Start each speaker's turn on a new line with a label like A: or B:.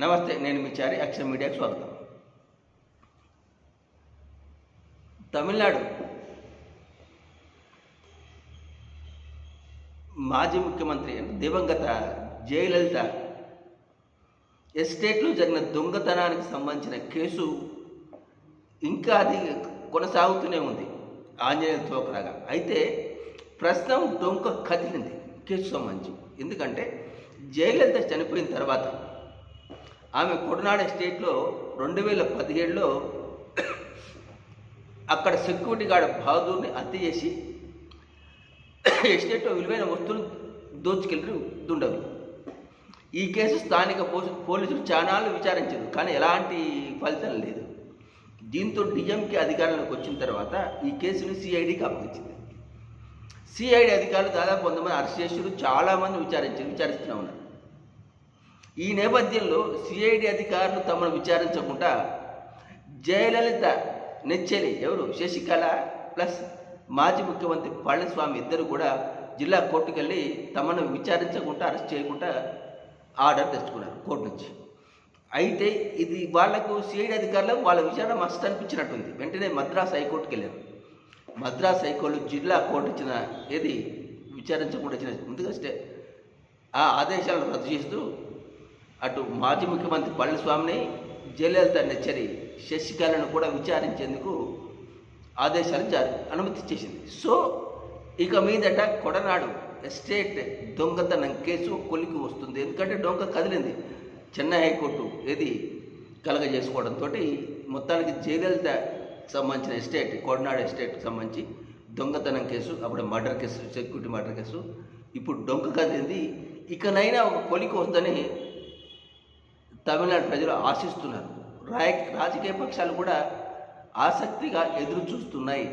A: నమస్తే నేను మీ చారి అక్షర మీడియాకి స్వాగతం. తమిళనాడు మాజీ ముఖ్యమంత్రి దివంగత జయలలిత ఎస్టేట్లో జరిగిన దొంగతనానికి సంబంధించిన కేసు ఇంకా అది కొనసాగుతూనే ఉంది. ఆంజనేయ తోకరాగా. అయితే ప్రస్తుతం డొంక కదిలింది కేసు సంబంధించి. ఎందుకంటే జయలలిత చనిపోయిన తర్వాత ఆమె కొడనాడ ఎస్టేట్లో రెండు వేల పదిహేడులో అక్కడ సెక్యూరిటీ గార్డ్ బహదూర్ని హత్య చేసి ఎస్టేట్లో విలువైన వస్తువులు దోచుకెళ్ళి దుండగులు ఈ కేసు స్థానిక పోలీసులు చాలాలు విచారించారు కానీ ఎలాంటి ఫలితం లేదు. దీంతో డిఎంకే అధికారంలోకి వచ్చిన తర్వాత ఈ కేసును సిఐడికి అప్పగించింది సిఐడి అధికారులు దాదాపు కొంతమంది అరెస్ట్ చేసారు చాలామంది విచారించారు విచారిస్తూనే ఉన్నారు. ఈ నేపథ్యంలో సిఐడి అధికారులు తమను విచారించకుండా జయలలిత నెచ్చెలి ఎవరు? శశికళ ప్లస్ మాజీ ముఖ్యమంత్రి పళనిస్వామి ఇద్దరు కూడా జిల్లా కోర్టుకు వెళ్ళి తమను విచారించకుండా అరెస్ట్ చేయకుండా ఆర్డర్ తెచ్చుకున్నారు కోర్టు నుంచి. అయితే ఇది వాళ్ళకు సిఐడి అధికారులకు వాళ్ళ విచారణ మస్ట్ అనిపించినట్టుంది. వెంటనే మద్రాస్ హైకోర్టుకి వెళ్ళారు మద్రాస్ హైకోర్టు జిల్లా కోర్టు ఇచ్చిన ఏది? విచారించకుండా ఇచ్చిన ముందుగా స్టే ఆ ఆదేశాలను రద్దు చేస్తూ అటు మాజీ ముఖ్యమంత్రి పళనిస్వామిని జయలలిత నెచ్చరి శశికళను కూడా విచారించేందుకు ఆదేశాలు జారీ అనుమతి చేసింది సో ఇక మీదట కొడనాడు ఎస్టేట్ దొంగతనం కేసు కొలికి వస్తుంది. ఎందుకంటే డొంక కదిలింది. చెన్నై హైకోర్టు ఏది కలగజేసుకోవడంతో మొత్తానికి జయలలిత సంబంధించిన ఎస్టేట్ కొడనాడు ఎస్టేట్కి సంబంధించి దొంగతనం కేసు అప్పుడు murder case security murder case ఇప్పుడు డొంక కదిలింది. ఇకనైనా ఒక కొలికి వస్తుందని తమిళనాడు ప్రజలు ఆశిస్తున్నారు. రాజకీయ పక్షాలు కూడా ఆసక్తిగా ఎదురు చూస్తున్నాయి